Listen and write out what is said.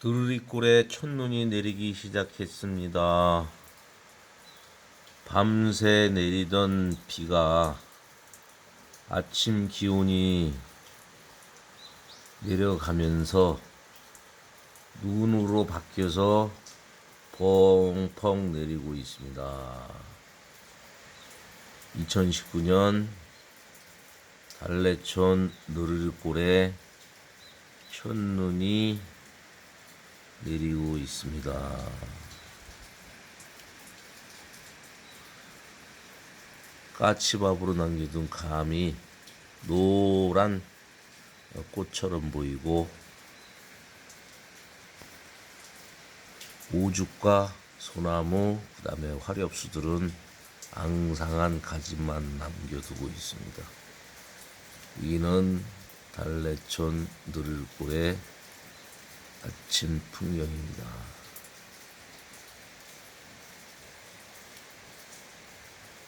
드르리골에 첫눈이 내리기 시작했습니다. 밤새 내리던 비가 아침 기온이 내려가면서 눈으로 바뀌어서 펑펑 내리고 있습니다. 2019년 달래촌 느르리골에 첫눈이 내리고 있습니다. 까치밥으로 남겨둔 감이 노란 꽃처럼 보이고 오죽과 소나무 그 다음에 화렵수들은 앙상한 가지만 남겨두고 있습니다. 이는 달래촌 느를골의 아침 풍경입니다.